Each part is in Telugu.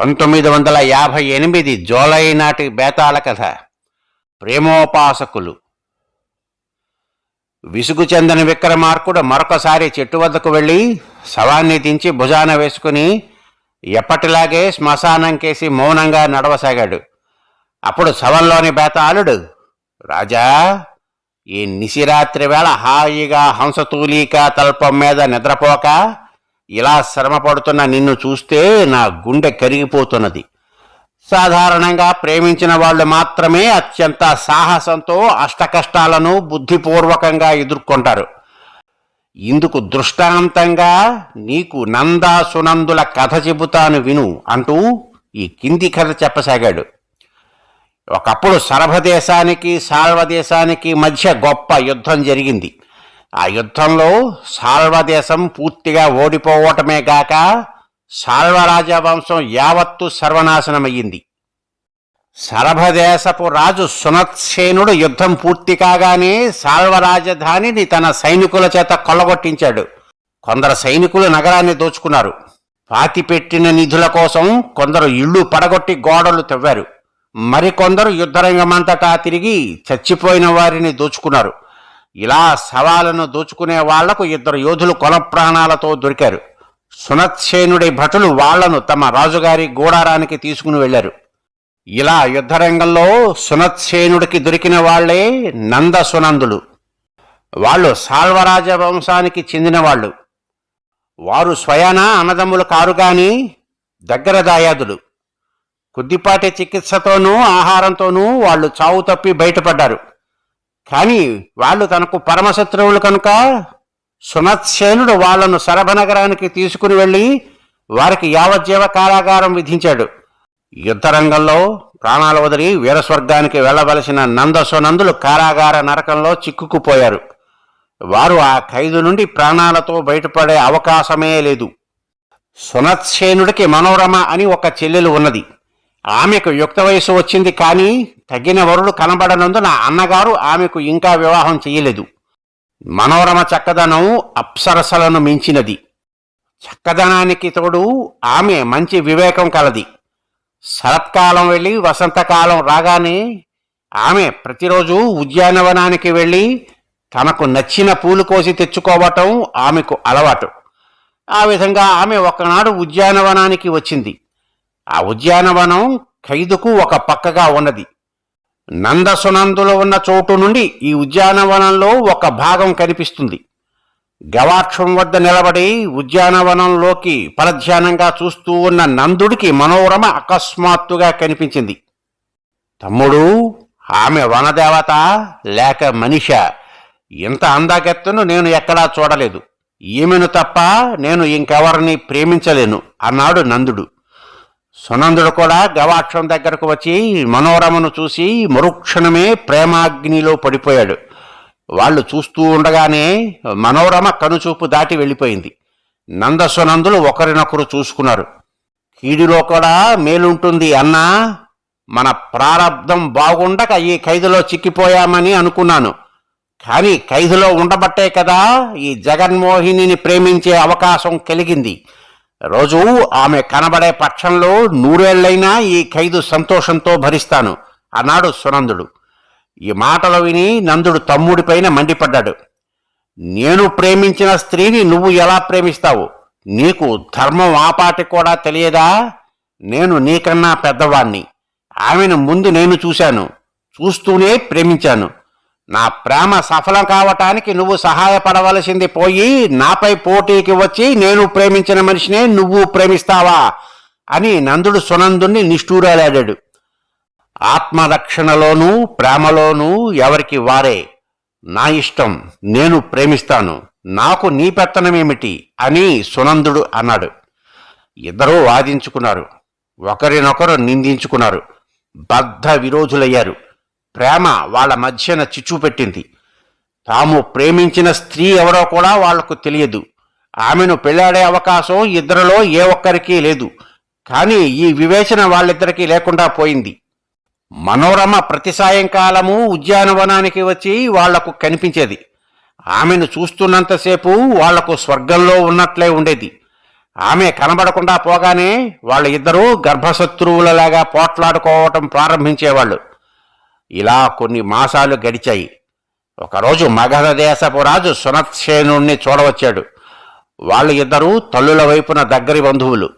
పంతొమ్మిది వందల యాభై ఎనిమిది జూలై నాటి బేతాళ కథ ప్రేమోపాసకులు. విసుగు చెందని విక్రమార్కుడు మరొకసారి చెట్టు వద్దకు వెళ్ళి శవాన్ని దించి భుజాన వేసుకుని ఎప్పటిలాగే శ్మశానం కేసి మౌనంగా నడవసాగాడు. అప్పుడు శవంలోని బేతాళుడు రాజా ఈ నిశిరాత్రి వేళ హాయిగా హంసతూలిక తల్పం మీద నిద్రపోక ఇలా శ్రమపడుతున్న నిన్ను చూస్తే నా గుండె కరిగిపోతున్నది. సాధారణంగా ప్రేమించిన వాళ్ళు మాత్రమే అత్యంత సాహసంతో అష్టకష్టాలను బుద్ధిపూర్వకంగా ఎదుర్కొంటారు. ఇందుకు దృష్టాంతంగా నీకు నందాసునందుల కథ చెబుతాను విను అంటూ ఈ కింది కథ చెప్పసాగాడు. ఒకప్పుడు సరభదేశానికి దేశానికి మధ్య గొప్ప యుద్ధం జరిగింది. ఆ యుద్ధంలో సాల్వదేశం పూర్తిగా ఓడిపోవటమే గాక సాల్వరాజవంశం యావత్తు సర్వనాశనమయ్యింది. సరభదేశపు రాజు సునత్సేనుడు యుద్ధం పూర్తి కాగానే సాల్వరాజధానిని తన సైనికుల చేత కొల్లగొట్టించాడు. కొందరు సైనికులు నగరాన్ని దోచుకున్నారు. పాతిపెట్టిన నిధుల కోసం కొందరు ఇళ్ళు పడగొట్టి గోడలు తవ్వారు. మరికొందరు యుద్ధరంగమంతటా తిరిగి చచ్చిపోయిన వారిని దోచుకున్నారు. ఇలా సవాలను దోచుకునే వాళ్ళకు ఇద్దరు యోధులు కొల ప్రాణాలతో దొరికారు. సునత్సేనుడి భటులు వాళ్ళను తమ రాజుగారి గూడారానికి తీసుకుని వెళ్ళారు ఇలా యుద్ధరంగంలో సునత్సేనుడికి దొరికిన వాళ్ళే నంద సునందులు వాళ్ళు సాల్వరాజ వంశానికి చెందిన వాళ్ళు వారు స్వయాన అన్నదమ్ములు కారు గాని దగ్గర దాయాదులు. కొద్దిపాటి చికిత్సతోనూ ఆహారంతోనూ వాళ్ళు చావు తప్పి బయటపడ్డారు. కానీ వాళ్ళు తనకు పరమశత్రువులు కనుక సునత్సేనుడు వాళ్ళను సరభనగరానికి తీసుకుని వెళ్ళి వారికి యావజ్జీవ కారాగారం విధించాడు. యుద్ధరంగంలో ప్రాణాలు వదిలి వీరస్వర్గానికి వెళ్ళవలసిన నందసునందులు కారాగార నరకంలో చిక్కుకుపోయారు. వారు ఆ ఖైదు నుండి ప్రాణాలతో బయటపడే అవకాశమే లేదు. సునత్సేనుడికి మనోరమ అని ఒక చెల్లెలు ఉన్నది. ఆమెకు యుక్త వయసు వచ్చింది కానీ తగిన వరుడు కనబడనందున అన్నగారు ఆమెకు ఇంకా వివాహం చేయలేదు. మనోరమ చక్కదనం అప్సరసలను మించినది. చక్కదనానికి తోడు ఆమె మంచి వివేకం కలది. శరత్కాలం వెళ్ళి వసంతకాలం రాగానే ఆమె ప్రతిరోజు ఉద్యానవనానికి వెళ్ళి తనకు నచ్చిన పూలు కోసి తెచ్చుకోవటం ఆమెకు అలవాటు. ఆ విధంగా ఆమె ఒకనాడు ఉద్యానవనానికి వచ్చింది. ఆ ఉద్యానవనం ఖైదుకు ఒక పక్కగా ఉన్నది. నందసునందులు ఉన్న చోటు నుండి ఈ ఉద్యానవనంలో ఒక భాగం కనిపిస్తుంది. గవాక్షం వద్ద నిలబడి ఉద్యానవనంలోకి పరధ్యానంగా చూస్తూ ఉన్న నందుడికి మనోరమ అకస్మాత్తుగా కనిపించింది. తమ్ముడు ఆమె వనదేవత లేక మనిష? ఇంత అందగెత్తును నేను ఎక్కడా చూడలేదు. ఈమెను తప్ప నేను ఇంకెవరిని ప్రేమించలేను అన్నాడు నందుడు. సునందుడు కూడా గవాక్షం దగ్గరకు వచ్చి మనోరమను చూసి మరుక్షణమే ప్రేమాగ్నిలో పడిపోయాడు. వాళ్ళు చూస్తూ ఉండగానే మనోరమ కనుచూపు దాటి వెళ్ళిపోయింది. నందసునందులు ఒకరినొకరు చూసుకున్నారు. కీడిలో కూడా మేలుంటుంది అన్నా మన ప్రారంధం బాగుండక ఈ ఖైదులో చిక్కిపోయామని అనుకున్నాను. కానీ ఖైదులో ఉండబట్టే కదా ఈ జగన్మోహినిని ప్రేమించే అవకాశం కలిగింది. రోజు ఆమె కనబడే పక్షంలో నూరేళ్ళైనా ఈ ఖైదు సంతోషంతో భరిస్తాను అన్నాడు సునందుడు. ఈ మాటలు విని నందుడు తమ్ముడిపైన మండిపడ్డాడు. నేను ప్రేమించిన స్త్రీని నువ్వు ఎలా ప్రేమిస్తావు? నీకు ధర్మం ఆపాటి కూడా తెలియదా? నేను నీకన్నా పెద్దవాణ్ణి. ఆమెను ముందు నేను చూశాను. చూస్తూనే ప్రేమించాను. నా ప్రేమ సఫలం కావటానికి నువ్వు సహాయపడవలసింది పోయి నాపై పోటీకి వచ్చి నేను ప్రేమించిన మనిషినే నువ్వు ప్రేమిస్తావా అని నందుడు సునందుణ్ణి నిష్ఠూరాలాడాడు. ఆత్మరక్షణలోనూ ప్రేమలోనూ ఎవరికి వారే. నా ఇష్టం నేను ప్రేమిస్తాను. నాకు నీ పెత్తనమేమిటి అని సునందుడు అన్నాడు. ఇద్దరూ వాదించుకున్నారు. ఒకరినొకరు నిందించుకున్నారు. బద్ధ విరోధులయ్యారు. ప్రేమ వాళ్ళ మధ్యన చిచ్చు పెట్టింది. తాము ప్రేమించిన స్త్రీ ఎవరో కూడా వాళ్ళకు తెలియదు. ఆమెను పెళ్ళాడే అవకాశం ఇద్దరిలో ఏ ఒక్కరికి లేదు. కానీ ఈ వివేచన వాళ్ళిద్దరికీ లేకుండా పోయింది. మనోరమ ప్రతి సాయంకాలము ఉద్యానవనానికి వచ్చి వాళ్ళకు కనిపించేది. ఆమెను చూస్తున్నంతసేపు వాళ్ళకు స్వర్గంలో ఉన్నట్లే ఉండేది. ఆమె కనబడకుండా పోగానే వాళ్ళ ఇద్దరూ గర్భశత్రువులలాగా పోట్లాడుకోవటం ప్రారంభించేవాళ్ళు. ఇలా కొన్ని మాసాలు గడిచాయి. ఒకరోజు మగధ దేశపు రాజు సునత్సేనుణ్ణి చూడవచ్చాడు. వాళ్ళు ఇద్దరూ తల్లుల వైపున దగ్గరి బంధువులు.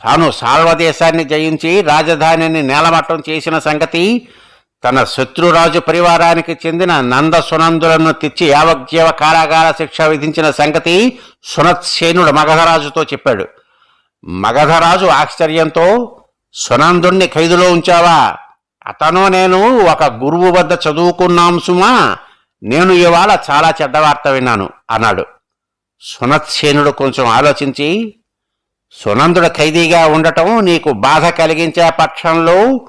తాను సాల్వదేశాన్ని జయించి రాజధానిని నేలమట్టం చేసిన సంగతి తన శత్రురాజు పరివారానికి చెందిన నంద సునందులను తెచ్చి యావజ్జీవ కారాగార శిక్ష విధించిన సంగతి సునత్సేనుడు మగధరాజుతో చెప్పాడు. మగధరాజు ఆశ్చర్యంతో సునందుణ్ణి ఖైదులో ఉంచావా? అతను నేను ఒక గురువు వద్ద చదువుకున్నాం సుమా నేను ఇవాళ చాలా చెడ్డ వార్త విన్నాను అన్నాడు. సునత్సేనుడు కొంచెం ఆలోచించి సునందుడు ఖైదీగా ఉండటం నీకు బాధ కలిగించే పక్షంలో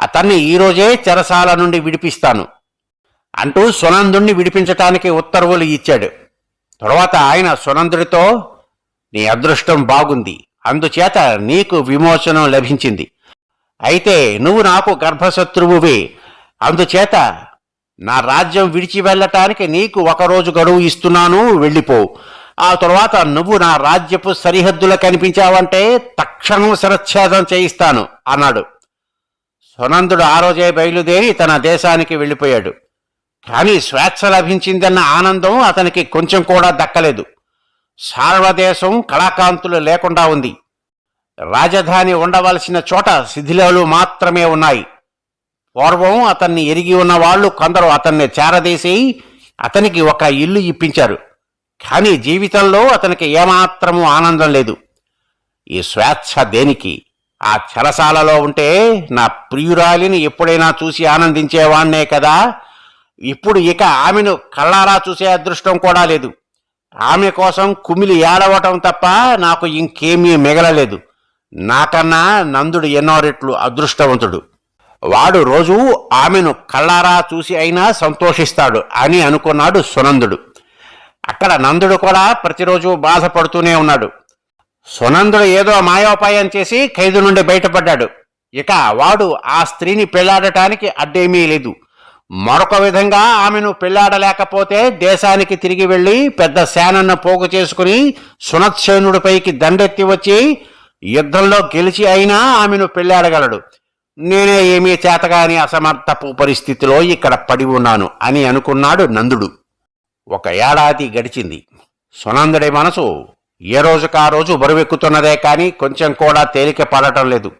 అతన్ని ఈరోజే చెరసాల నుండి విడిపిస్తాను అంటూ సునందుణ్ణి విడిపించటానికి ఉత్తర్వులు ఇచ్చాడు. తరువాత ఆయన సునందుడితో నీ అదృష్టం బాగుంది అందుచేత నీకు విమోచనం లభించింది. అయితే నువ్వు నాకు గర్భశత్రువువి. అందుచేత నా రాజ్యం విడిచి వెళ్ళటానికి నీకు ఒకరోజు గడువు ఇస్తున్నాను వెళ్ళిపో. ఆ తర్వాత నువ్వు నా రాజ్యపు సరిహద్దులు కనిపించావంటే తక్షణం శిరచ్ఛేదం చేయిస్తాను అన్నాడు. సునందుడు ఆ రోజే బయలుదేరి తన దేశానికి వెళ్ళిపోయాడు. కానీ స్వేచ్ఛ లభించిందన్న ఆనందం అతనికి కొంచెం కూడా దక్కలేదు. సార్వదేశం కళాకాంతులు లేకుండా ఉంది. రాజధాని ఉండవలసిన చోట శిథిలాలు మాత్రమే ఉన్నాయి. పూర్వం అతన్ని ఎరిగి ఉన్న వాళ్ళు కొందరు అతన్ని చేరదీసి అతనికి ఒక ఇల్లు ఇప్పించారు. కానీ జీవితంలో అతనికి ఏమాత్రము ఆనందం లేదు. ఈ స్వేచ్ఛ దేనికి? ఆ చెరసాలలో ఉంటే నా ప్రియురాలిని ఎప్పుడైనా చూసి ఆనందించేవాణ్ణే కదా. ఇప్పుడు ఇక ఆమెను కళ్ళారా చూసే అదృష్టం కూడా లేదు. ఆమె కోసం కుమిలి ఏడవటం తప్ప నాకు ఇంకేమీ మిగలలేదు. నాకన్నా నందుడు ఎన్నో రెట్లు అదృష్టవంతుడు. వాడు రోజు ఆమెను కళ్ళారా చూసి అయినా సంతోషిస్తాడు అని అనుకున్నాడు సునందుడు. అక్కడ నందుడు కూడా ప్రతిరోజు బాధపడుతూనే ఉన్నాడు. సునందుడు ఏదో మాయోపాయం చేసి ఖైదు నుండి బయటపడ్డాడు. ఇక వాడు ఆ స్త్రీని పెళ్ళాడటానికి అడ్డేమీ లేదు. మరొక విధంగా ఆమెను పెళ్ళాడలేకపోతే దేశానికి తిరిగి వెళ్ళి పెద్ద శానన్న పోగు చేసుకుని సునత్సేనుడిపైకి దండెత్తి వచ్చి యుద్ధంలో గెలిచి అయినా ఆమెను పెళ్ళాడగలడు నేనే ఏమీ చేతగాని అసమర్థపు పరిస్థితిలో ఇక్కడ పడి ఉన్నాను అని అనుకున్నాడు నందుడు. ఒక ఏడాది గడిచింది. సునందుడి మనసు ఏ రోజుకు ఆ రోజు బరువెక్కుతున్నదే కానీ కొంచెం కూడా తేలిక పడటం లేదు.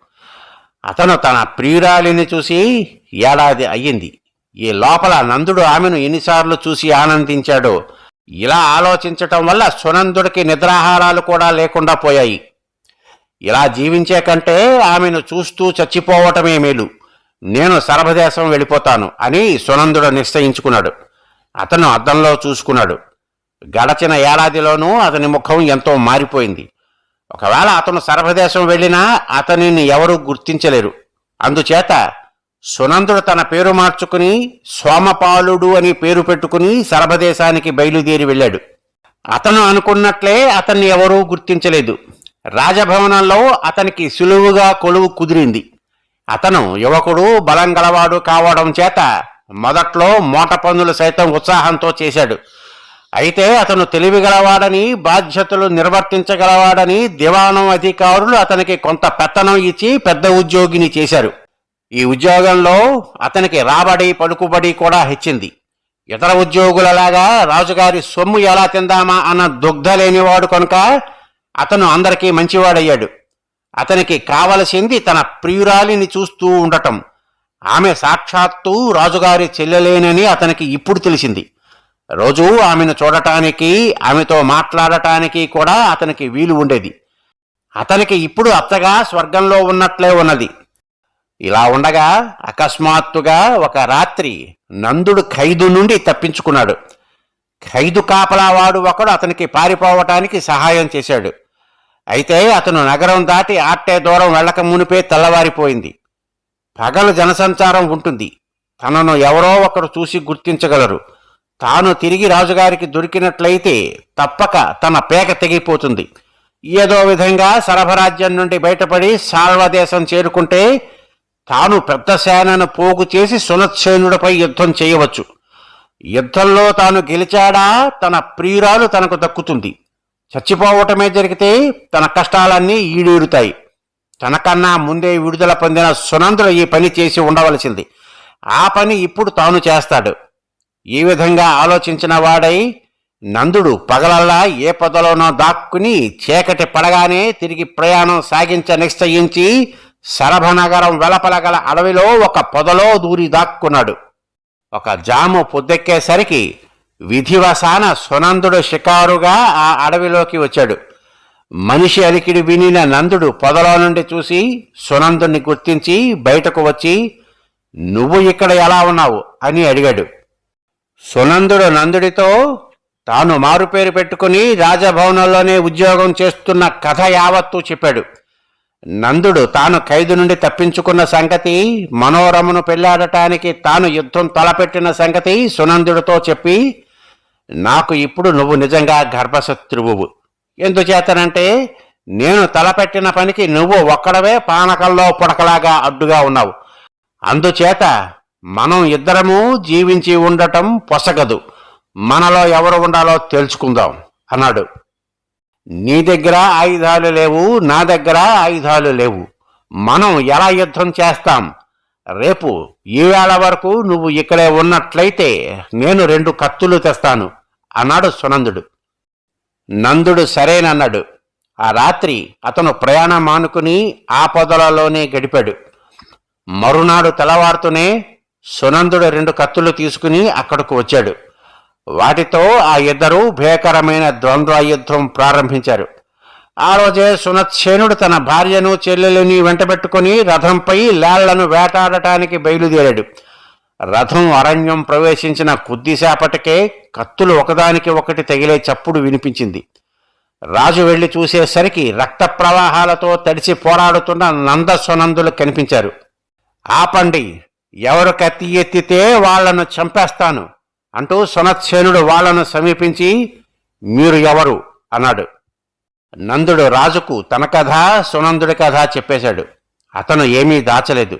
అతను తన ప్రియురాలిని చూసి ఏడాది అయ్యింది. ఈ లోపల నందుడు ఆమెను ఎన్నిసార్లు చూసి ఆనందించాడో. ఇలా ఆలోచించటం వల్ల సునందుడికి నిద్రాహారాలు కూడా లేకుండా పోయాయి. ఇలా జీవించే కంటే ఆమెను చూస్తూ చచ్చిపోవటమే మేలు. నేను సర్వదేశం వెళ్ళిపోతాను అని సునందుడు నిశ్చయించుకున్నాడు. అతను అద్దంలో చూసుకున్నాడు. గడచిన ఏడాదిలోనూ అతని ముఖం ఎంతో మారిపోయింది. ఒకవేళ అతను సర్వదేశం వెళ్ళినా అతనిని ఎవరూ గుర్తించలేరు. అందుచేత సునందుడు తన పేరు మార్చుకుని సోమపాలుడు అని పేరు పెట్టుకుని సర్వదేశానికి బయలుదేరి వెళ్ళాడు. అతను అనుకున్నట్లే అతన్ని ఎవరూ గుర్తించలేదు. రాజభవనంలో అతనికి సులువుగా కొలువు కుదిరింది. అతను యువకుడు బలం గలవాడు కావడం చేత మొదట్లో మోట పనులు సైతం ఉత్సాహంతో చేశాడు. అయితే అతను తెలివిగలవాడని బాధ్యతలు నిర్వర్తించగలవాడని దివాణం అధికారులు అతనికి కొంత పెత్తనం ఇచ్చి పెద్ద ఉద్యోగిని చేశారు. ఈ ఉద్యోగంలో అతనికి రాబడి పలుకుబడి కూడా హెచ్చింది. ఇతర ఉద్యోగులలాగా రాజుగారి సొమ్ము ఎలా తిందామా అన్న దుగ్ధ లేనివాడు కనుక అతను అందరికీ మంచివాడయ్యాడు. అతనికి కావలసింది తన ప్రియురాలిని చూస్తూ ఉండటం. ఆమె సాక్షాత్తు రాజుగారి చెల్లెలేనని అతనికి ఇప్పుడు తెలిసింది. రోజూ ఆమెను చూడటానికి ఆమెతో మాట్లాడటానికి కూడా అతనికి వీలు ఉండేది. అతనికి ఇప్పుడు అత్తగా స్వర్గంలో ఉన్నట్లే ఉన్నది. ఇలా ఉండగా అకస్మాత్తుగా ఒక రాత్రి నందుడు ఖైదు నుండి తప్పించుకున్నాడు. ఖైదు కాపలావాడు ఒకడు అతనికి పారిపోవటానికి సహాయం చేశాడు. అయితే అతను నగరం దాటి ఆట్టే దూరం వెళ్ళక మునిపే తెల్లవారిపోయింది. పగలు జనసంచారం ఉంటుంది. తనను ఎవరో ఒకరు చూసి గుర్తించగలరు. తాను తిరిగి రాజుగారికి దొరికినట్లయితే తప్పక తన పేక తెగిపోతుంది. ఏదో విధంగా సరఫరాజ్యం నుండి బయటపడి సాల్వదేశం చేరుకుంటే తాను పెద్ద సేనను పోగు చేసి సునత్సేనుడిపై యుద్ధం చేయవచ్చు. యుద్ధంలో తాను గెలిచాడా తన ప్రియురాలు తనకు దక్కుతుంది. చచ్చిపోవటమే జరిగితే తన కష్టాలన్నీ ఈడేరుతాయి. తనకన్నా ముందే విడుదల పొందిన సునందుడు ఈ పని చేసి ఉండవలసింది. ఆ పని ఇప్పుడు తాను చేస్తాడు. ఈ విధంగా ఆలోచించిన వాడై నందుడు పగలల్లా ఏ పొదలోనో దాక్కుని చీకటి పడగానే తిరిగి ప్రయాణం సాగించ నిశ్చయించి శరభనగరం వెలపల గల అడవిలో ఒక పొదలో దూరి దాక్కున్నాడు. ఒక జాము పొద్దెక్కేసరికి విధివసాన సునందుడు షికారుగా ఆ అడవిలోకి వచ్చాడు. మనిషి అలికిడి వినిన నందుడు పొదలో నుండి చూసి సునందుని గుర్తించి బయటకు వచ్చి నువ్వు ఇక్కడ ఎలా ఉన్నావు? అని అడిగాడు. సునందుడు నందుడితో తాను మారుపేరు పెట్టుకుని రాజభవనంలోనే ఉద్యోగం చేస్తున్న కథ యావత్తూ చెప్పాడు. నందుడు తాను ఖైదు నుండి తప్పించుకున్న సంగతి మనోరమను పెళ్ళాడటానికి తాను యుద్ధం తలపెట్టిన సంగతి సునందుడితో చెప్పి నాకు ఇప్పుడు నువ్వు నిజంగా గర్భశత్రువు ఎందుచేతనంటే నేను తలపెట్టిన పనికి నువ్వు ఒక్కడవే పానకల్లో పుడకలాగా అడ్డుగా ఉన్నావు. అందుచేత మనం ఇద్దరము జీవించి ఉండటం పొసగదు. మనలో ఎవరు ఉండాలో తెలుసుకుందాం అన్నాడు. నీ దగ్గర ఆయుధాలు లేవు నా దగ్గర ఆయుధాలు లేవు. మనం ఎలా యుద్ధం చేస్తాం? రేపు ఈవేళ వరకు నువ్వు ఇక్కడే ఉన్నట్లయితే నేను రెండు కత్తులు తెస్తాను. అన్నాడు సునందుడు. నందుడు సరేనన్నాడు ఆ రాత్రి అతను ప్రయాణం మానుకుని ఆ పొదలలోనే గడిపాడు. మరునాడు తెల్లవారుతూనే సునందుడు రెండు కత్తులు తీసుకుని అక్కడకు వచ్చాడు. వాటితో ఆ ఇద్దరూ భీకరమైన ద్వంద్వ యుద్ధం ప్రారంభించారు. ఆ రోజే సునత్సేనుడు తన భార్యను చెల్లెలుని వెంటబెట్టుకుని రథంపై లేళ్ళను వేటాడటానికి బయలుదేరాడు. రథం అరణ్యం ప్రవేశించిన కొద్దిసేపటికే కత్తులు ఒకదానికి ఒకటి తగిలే చప్పుడు వినిపించింది. రాజు వెళ్ళి చూసేసరికి రక్త ప్రవాహాలతో తడిసి పోరాడుతున్న నందస్వనందులు కనిపించారు. ఆపండి ఎవరు కత్తి ఎత్తితే వాళ్ళను చంపేస్తాను అంటూ సునత్సేనుడు వాళ్ళను సమీపించి మీరు ఎవరు? అన్నాడు. నందుడు రాజుకు తన కథ సునందుడి కథ చెప్పేశాడు. అతను ఏమీ దాచలేదు.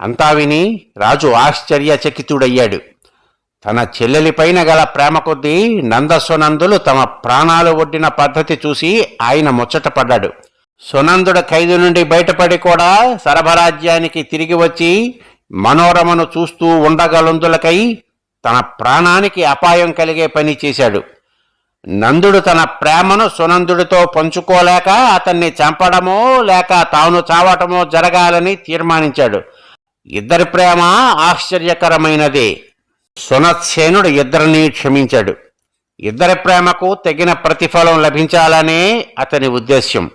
అంతా విని రాజు ఆశ్చర్యచకితుడయ్యాడు. తన చెల్లెలిపైన గల ప్రేమ కొద్దీ నందసునందులు తమ ప్రాణాలు ఒడ్డిన పద్ధతి చూసి ఆయన ముచ్చటపడ్డాడు సునందుడు ఖైదు నుండి బయటపడి కూడా సరభరాజ్యానికి తిరిగి వచ్చి మనోరమను చూస్తూ ఉండగలందులకై తన ప్రాణానికి అపాయం కలిగే పని చేశాడు. నందుడు తన ప్రేమను సునందుడితో పంచుకోలేక అతన్ని చంపడమో లేక తాను చావటమో జరగాలని తీర్మానించాడు. ఇద్దరి ప్రేమ ఆశ్చర్యకరమైనదే. సునత్సేనుడు ఇద్దరిని క్షమించాడు. ఇద్దరి ప్రేమకు తగిన ప్రతిఫలం లభించాలనే అతని ఉద్దేశ్యం.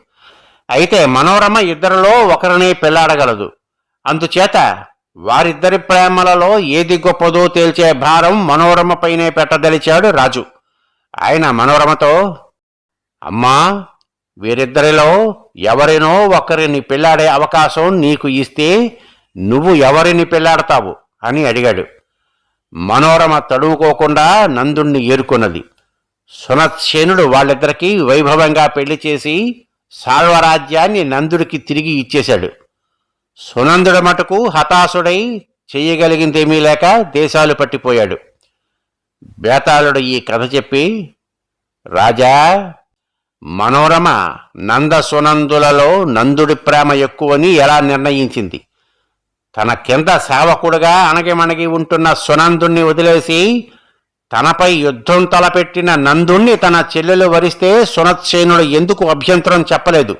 అయితే మనోరమ ఇద్దరిలో ఒకరిని పెళ్ళాడగలదు. అందుచేత వారిద్దరి ప్రేమలలో ఏది గొప్పదో తేల్చే భారం మనోరమ పైనే పెట్టదలిచాడు రాజు. ఆయన మనోరమతో అమ్మా వీరిద్దరిలో ఎవరినో ఒకరిని పెళ్ళాడే అవకాశం నీకు ఇస్తే నువ్వు ఎవరిని పెళ్ళాడతావు? అని అడిగాడు. మనోరమ తడువుకోకుండా నందుణ్ణి ఏరుకున్నది. సునత్సేనుడు వాళ్ళిద్దరికీ వైభవంగా పెళ్ళి చేసి సాల్వరాజ్యాన్ని నందుడికి తిరిగి ఇచ్చేశాడు. సునందుడు మటుకు హతాశుడై చేయగలిగిందేమీ లేక దేశాలు పట్టిపోయాడు. బేతాళుడు ఈ కథ చెప్పి రాజా మనోరమ నంద సునందులలో నందుడి ప్రేమ ఎక్కువని ఎలా నిర్ణయించింది? తన కింద సేవకుడుగా అణగిమణగి ఉంటున్న సునందుణ్ణి వదిలేసి తనపై యుద్ధం తలపెట్టిన నందుణ్ణి తన చెల్లెలు వరిస్తే సునత్సేనుడు ఎందుకు అభ్యంతరం చెప్పలేదు?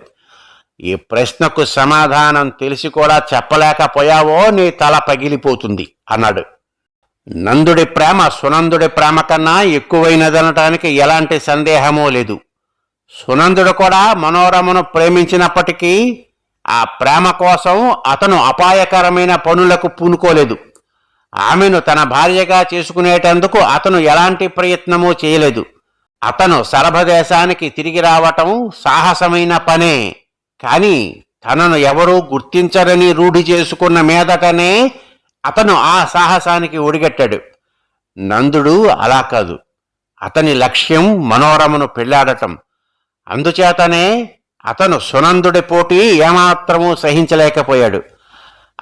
ఈ ప్రశ్నకు సమాధానం తెలిసి కూడా చెప్పలేకపోయావో నీ తల పగిలిపోతుంది అన్నాడు. నందుడి ప్రేమ సునందుడి ప్రేమ కన్నా ఎక్కువైనదనటానికి ఎలాంటి సందేహమూ లేదు. సునందుడు కూడా మనోరమను ప్రేమించినప్పటికీ ఆ ప్రేమ కోసం అతను అపాయకరమైన పనులకు పూనుకోలేదు. ఆమెను తన భార్యగా చేసుకునేటందుకు అతను ఎలాంటి ప్రయత్నమూ చేయలేదు. అతను సరభదేశానికి తిరిగి రావటం సాహసమైన పనే. కాని తనను ఎవరూ గుర్తించరని రూఢి చేసుకున్న మీదటనే అతను ఆ సాహసానికి ఒడిగట్టాడు. నందుడు అలా కాదు. అతని లక్ష్యం మనోరమను పెళ్ళాడటం. అందుచేతనే అతను సునందుడి పోటీ ఏమాత్రమూ సహించలేకపోయాడు.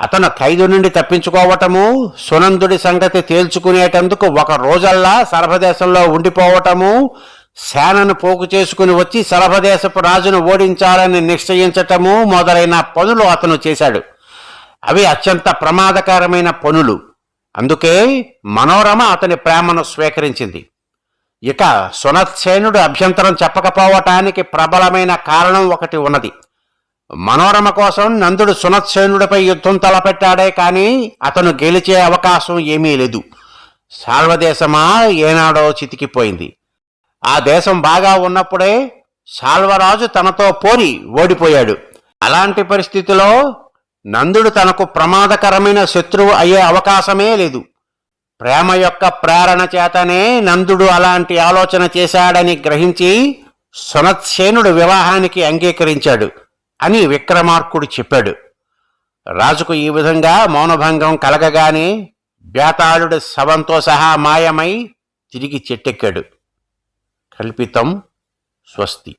అతను ఖైదు నుండి తప్పించుకోవటము సునందుడి సంగతి తేల్చుకునేటందుకు ఒక రోజల్లా సర్వదేశంలో ఉండిపోవటము సేనను పోగు చేసుకుని వచ్చి సలభదేశపు రాజును ఓడించాలని నిశ్చయించటము మొదలైన పనులు అతను చేశాడు. అవి అత్యంత ప్రమాదకరమైన పనులు. అందుకే మనోరమ అతని ప్రేమను స్వీకరించింది. ఇక సునత్సేనుడు అభ్యంతరం చెప్పకపోవటానికి ప్రబలమైన కారణం ఒకటి ఉన్నది. మనోరమ కోసం నందుడు సునత్సేనుడిపై యుద్ధం తలపెట్టాడే కానీ అతను గెలిచే అవకాశం ఏమీ లేదు. సాల్వదేశమా? ఏనాడో చితికిపోయింది. ఆ దేశం బాగా ఉన్నప్పుడే సాల్వరాజు తనతో పోరి ఓడిపోయాడు. అలాంటి పరిస్థితిలో నందుడు తనకు ప్రమాదకరమైన శత్రువు అయ్యే అవకాశమే లేదు. ప్రేమ యొక్క ప్రేరణ చేతనే నందుడు అలాంటి ఆలోచన చేశాడని గ్రహించి సునత్సేనుడు వివాహానికి అంగీకరించాడు అని విక్రమార్కుడు చెప్పాడు. రాజుకు ఈ విధంగా మౌనభంగం కలగగానే బేతాళుడి శవంతో సహా మాయమై తిరిగి చెట్టెక్కాడు. కల్పితం స్వస్తి.